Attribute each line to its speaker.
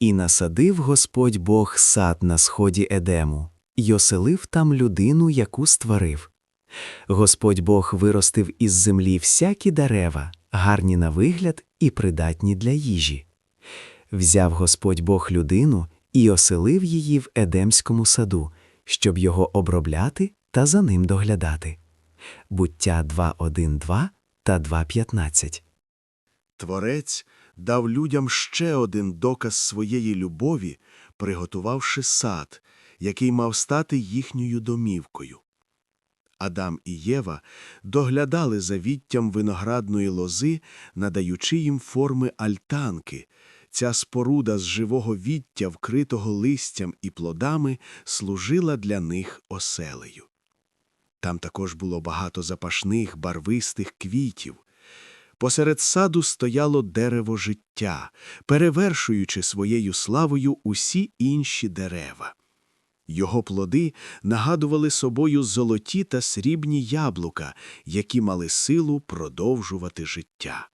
Speaker 1: І насадив Господь Бог сад на сході Едему, й оселив там людину, яку створив. Господь Бог виростив із землі всякі дерева, гарні на вигляд і придатні для їжі. Взяв Господь Бог людину і оселив її в Едемському саду, щоб його обробляти та за ним доглядати. Буття 2.1.2 та 2.15.
Speaker 2: Творець дав людям ще один доказ своєї любові, приготувавши сад, який мав стати їхньою домівкою. Адам і Єва доглядали за віттям виноградної лози, надаючи їм форми альтанки. Ця споруда з живого віття, вкритого листям і плодами, служила для них оселею. Там також було багато запашних барвистих квітів. Посеред саду стояло дерево життя, перевершуючи своєю славою усі інші дерева. Його плоди нагадували собою золоті та срібні яблука, які мали силу продовжувати життя.